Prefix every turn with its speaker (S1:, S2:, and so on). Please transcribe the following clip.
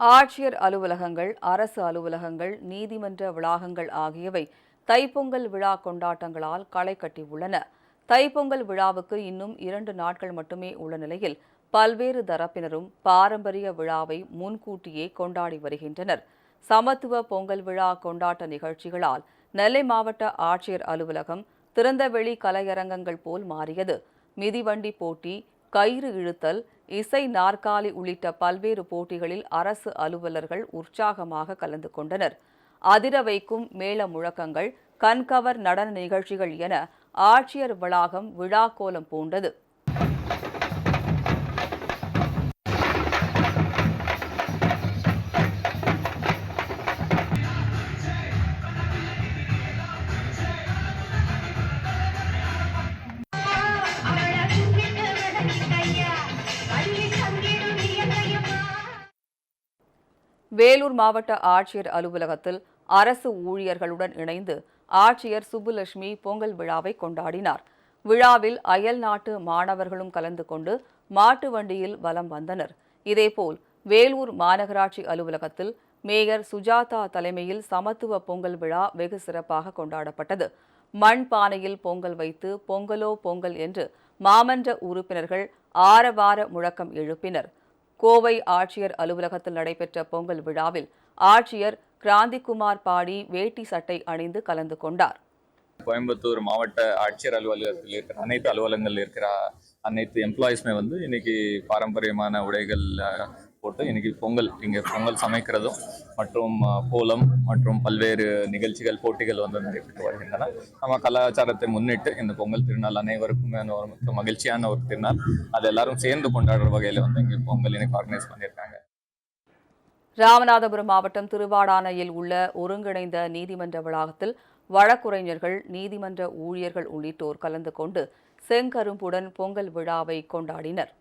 S1: ஆட்சியர் அலுவலகங்கள் அரசு அலுவலகங்கள் நீதிமன்ற வளாகங்கள் ஆகியவை தைப்பொங்கல் விழா கொண்டாட்டங்களால் களை கட்டியுள்ளன. தைப்பொங்கல் விழாவுக்கு இன்னும் இரண்டு நாட்கள் மட்டுமே உள்ள நிலையில் பல்வேறு தரப்பினரும் பாரம்பரிய விழாவை முன்கூட்டியே கொண்டாடி வருகின்றனர். சமத்துவ பொங்கல் விழா கொண்டாட்ட நிகழ்ச்சிகளால் நெல்லை மாவட்ட ஆட்சியர் அலுவலகம் திறந்தவெளி கலையரங்கங்கள் போல் மாறியது. மிதிவண்டி போட்டி கயிறு இழுத்தல் இசை நாற்காலி உள்ளிட்ட பல்வேறு போட்டிகளில் அரசு அலுவலர்கள் உற்சாகமாக கலந்து கொண்டனர். அதிர வைக்கும் மேள முழக்கங்கள் கண்கவர் நடன நிகழ்ச்சிகள் என ஆட்சியர் வளாகம் விழா கோலம் பூண்டது. வேலூர் மாவட்ட ஆட்சியர் அலுவலகத்தில் அரசு ஊழியர்களுடன் இணைந்து ஆட்சியர் சுப்புலட்சுமி பொங்கல் விழாவை கொண்டாடினார். விழாவில் அயல் நாட்டு மாணவர்களும் கலந்து கொண்டு மாட்டு வண்டியில் வலம் வந்தனர். இதேபோல் வேலூர் மாநகராட்சி அலுவலகத்தில் மேயர் சுஜாதா தலைமையில் சமத்துவ பொங்கல் விழா வெகு சிறப்பாக கொண்டாடப்பட்டது. மண் பானையில் பொங்கல் வைத்து பொங்கலோ பொங்கல் என்று மாமன்ற உறுப்பினர்கள் ஆரவார முழக்கம் எழுப்பினர். கோவை ஆட்சியர் அலுவலகத்தில் நடைபெற்ற பொங்கல் விழாவில் ஆட்சியர் கிராந்திகுமார் பாடி வேட்டி சட்டை அணிந்து கலந்து கொண்டார்.
S2: கோயம்புத்தூர் மாவட்ட ஆட்சியர் அலுவலகத்தில் இருக்கிற அனைத்து அலுவலகங்கள் இருக்கிற அனைத்து எம்ப்ளாயிஸ்மே வந்து இன்னைக்கு பாரம்பரியமான உடைகள் போட்டு இன்னைக்கு பொங்கல் இங்கே பொங்கல் சமைக்கிறதும் மற்றும் கோலம் மற்றும் பல்வேறு நிகழ்ச்சிகள் போட்டிகள் வந்து நடைபெற்று வருகின்றன. நம்ம கலாச்சாரத்தை முன்னிட்டு இந்த பொங்கல் திருநாள் அனைவருக்குமே ஒரு மிக மகிழ்ச்சியான ஒரு திருநாள். அது எல்லாரும் சேர்ந்து கொண்டாடுற வகையில் வந்து இங்கே பொங்கல் இன்னைக்கு ஆர்கனைஸ் பண்ணியிருக்காங்க.
S1: ராமநாதபுரம் மாவட்டம் திருவாடானையில் உள்ள ஒருங்கிணைந்த நீதிமன்ற வளாகத்தில் வழக்குரைஞர்கள் நீதிமன்ற ஊழியர்கள் உள்ளிட்டோர் கலந்து கொண்டு செங்கரும்புடன் பொங்கல் விழாவை கொண்டாடினர்.